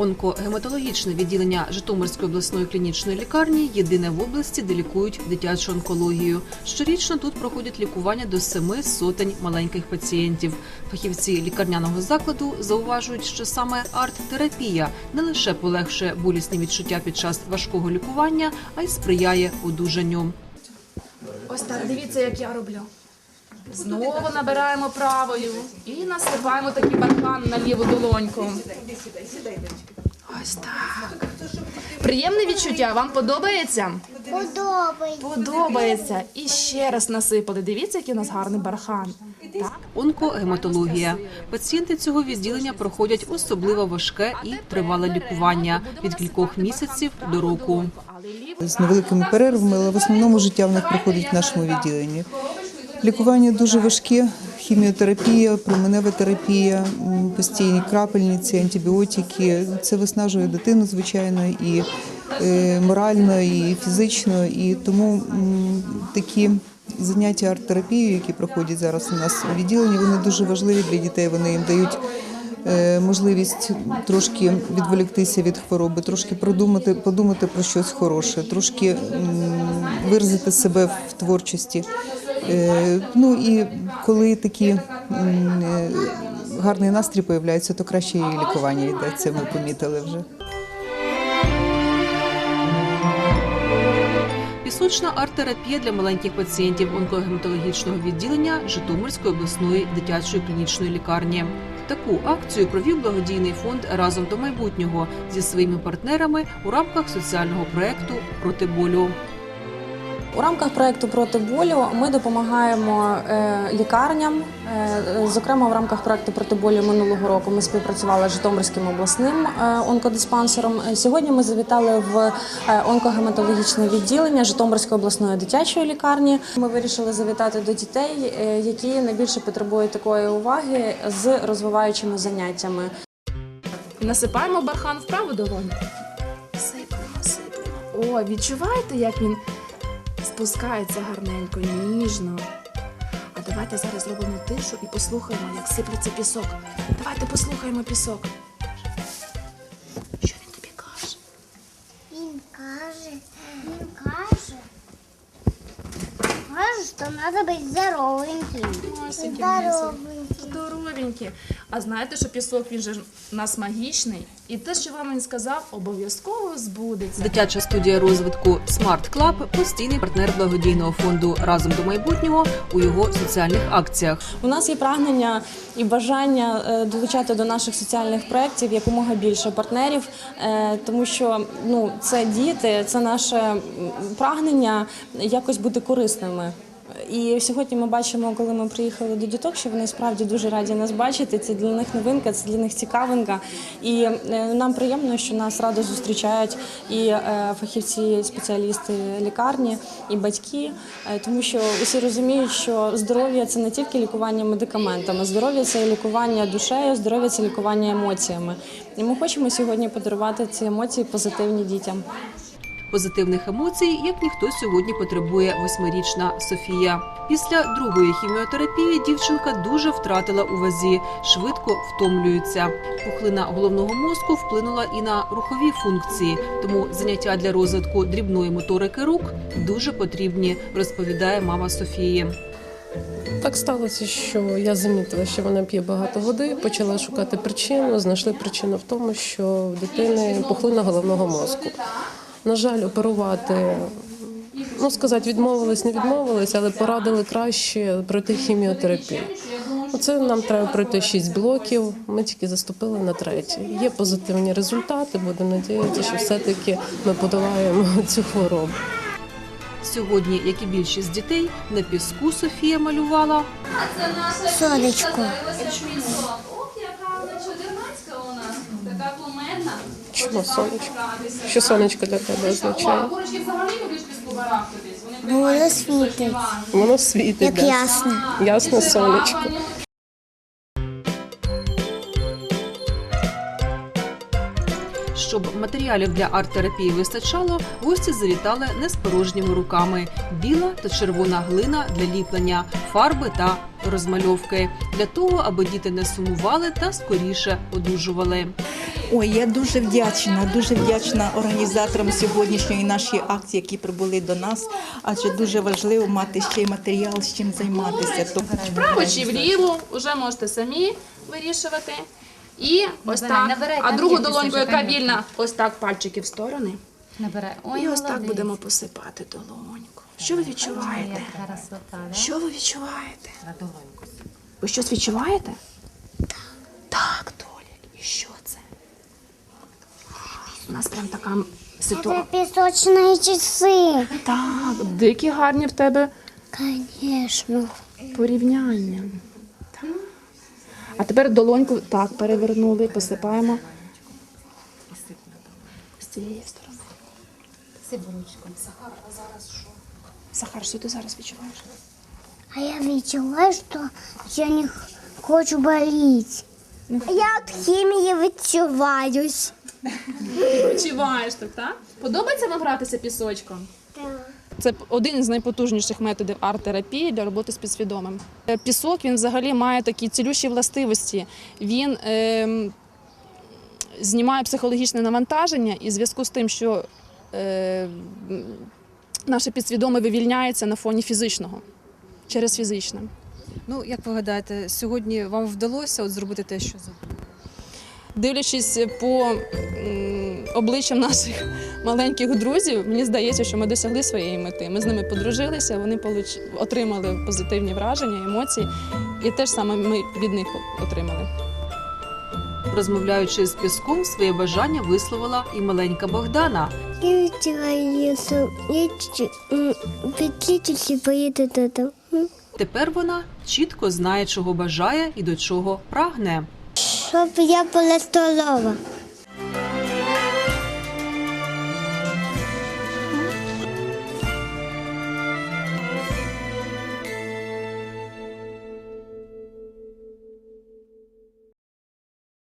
Онкогематологічне відділення Житомирської обласної клінічної лікарні єдине в області, де лікують дитячу онкологію. Щорічно тут проходять лікування до семи сотень маленьких пацієнтів. Фахівці лікарняного закладу зауважують, що саме арт-терапія не лише полегшує болісні відчуття під час важкого лікування, а й сприяє одужанню. Ось так, дивіться, як я роблю. Знову набираємо правою і насипаємо такий бархан на ліву долоньку. Ось так. Приємне відчуття, вам подобається? Подобається. Подобається. І ще раз насипали. Дивіться, який у нас гарний бархан. Так? Онкогематологія. Пацієнти цього відділення проходять особливо важке і тривале лікування від кількох місяців до року. Але з невеликими перервами, але в основному життя в них проходить в нашому відділенні. Лікування дуже важке: хіміотерапія, променева терапія, постійні крапельниці, антибіотики. Це виснажує дитину, звичайно, і е, морально, і фізично. І тому такі заняття арт-терапією, які проходять зараз у нас у відділенні, вони дуже важливі для дітей. Вони їм дають е, можливість трошки відволіктися від хвороби, трошки продумати, подумати про щось хороше, трошки виразити себе в творчості. Е, Ну і коли такі е, гарний настрій появляється, то краще і лікування йде. Це ми помітили вже. Пісочна арт-терапія для маленьких пацієнтів онкогематологічного відділення Житомирської обласної дитячої клінічної лікарні. Таку акцію провів благодійний фонд разом до майбутнього зі своїми партнерами у рамках соціального проекту проти болю. У рамках проекту проти болю ми допомагаємо е, лікарням. Е, зокрема, в рамках проекту проти болю минулого року ми співпрацювали з Житомирським обласним е, онкодиспансером. Сьогодні ми завітали в онкогематологічне відділення Житомирської обласної дитячої лікарні. Ми вирішили завітати до дітей, які найбільше потребують такої уваги з розвиваючими заняттями. насипаємо бархан в праву долоньку. Сиплемо, сиплемо. О, відчуваєте, як він спускається гарненько, ніжно. А давайте зараз зробимо тишу і послухаємо, як сиплеться пісок. Давайте послухаємо пісок. Що він тобі каже? Він каже, він каже, каже, що треба бути здоровеньким. Здоровеньким. Здоровенькі. А знаєте, що пісок він же у нас магічний, і те, що вам він сказав, обов'язково збудеться. Дитяча студія розвитку Smart Club – постійний партнер благодійного фонду разом до майбутнього у його соціальних акціях. У нас є прагнення і бажання е, долучати до наших соціальних проєктів якомога більше партнерів, е, тому що ну це діти, це наше прагнення якось бути корисними. І сьогодні ми бачимо, коли ми приїхали до діток, що вони справді дуже раді нас бачити. Це для них новинка, це для них цікавинка. І е, нам приємно, що нас радо зустрічають і е, фахівці, спеціалісти лікарні, і батьки, е, тому що усі розуміють, що здоров'я це не тільки лікування медикаментами, здоров'я це лікування душею, здоров'я це лікування емоціями. І ми хочемо сьогодні подарувати ці емоції позитивні дітям. Позитивних емоцій, як ніхто сьогодні потребує восьмирічна Софія. Після другої хіміотерапії дівчинка дуже втратила у вазі, швидко втомлюється. Пухлина головного мозку вплинула і на рухові функції, тому заняття для розвитку дрібної моторики рук дуже потрібні, розповідає мама Софії. Так сталося, що я замітила, що вона п'є багато води, почала шукати причину. Знайшли причину в тому, що в дитини пухлина головного мозку. На жаль, оперувати, ну сказати, відмовились, не відмовились, але порадили краще пройти хіміотерапію. Оце нам треба пройти шість блоків. Ми тільки заступили на третій. Є позитивні результати. Будемо надіятися, що все-таки ми подолаємо цю хворобу. Сьогодні, як і більшість дітей, на піску Софія малювала Сонечко. Ох, яка вона чудернацька у нас, така кумедна. Чому сонечко? Що сонечко для тебе означає? Воно світить, Воно світить. як да. ясно. Ясне сонечко. Щоб матеріалів для арт-терапії вистачало, гості завітали не з порожніми руками: біла та червона глина для ліплення, фарби та розмальовки для того, аби діти не сумували та скоріше одужували. Ой, я дуже вдячна, дуже вдячна організаторам сьогоднішньої нашої акції, які прибули до нас. Адже дуже важливо мати ще й матеріал, з чим займатися. Тобто Вправо чи вліво, вже можете самі вирішувати. І ось так. набирай, а другу долоньку, яка вільна, ось так пальчики в сторони. Набирай. Ой, І ось так будемо посипати долоньку. Що ви відчуваєте? Що ви відчуваєте? Ви щось відчуваєте? Так, Толя, і що це? У нас прям така Це пісочні часи. Так, дикі гарні в тебе Звісно. порівняння. Так. А тепер долоньку так перевернули, посипаємо. З цієї сторони. Сиборучку. Сахар, а зараз що ти зараз відчуваєш? А я відчуваю, що я не хочу боліти. Я від хімії відчуваюсь. Відчуваєш так, так? Подобається вам гратися пісочком? Так. Це один із найпотужніших методів арт-терапії для роботи з підсвідомим. Е, Пісок він взагалі має такі цілющі властивості. Він ем, знімає психологічне навантаження і в зв'язку з тим, що е, наше підсвідоме вивільняється на фоні фізичного через фізичне. Ну як ви гадаєте, сьогодні вам вдалося от зробити те, що задумали? Дивлячись по обличчям наших маленьких друзів, мені здається, що ми досягли своєї мети. Ми з ними подружилися, вони отримали позитивні враження, емоції, і те ж саме ми від них отримали. Розмовляючи з піском, своє бажання висловила і маленька Богдана. Я відчуваю, що поїду додому. Тепер вона чітко знає, чого бажає і до чого прагне. Щоб я була здорова.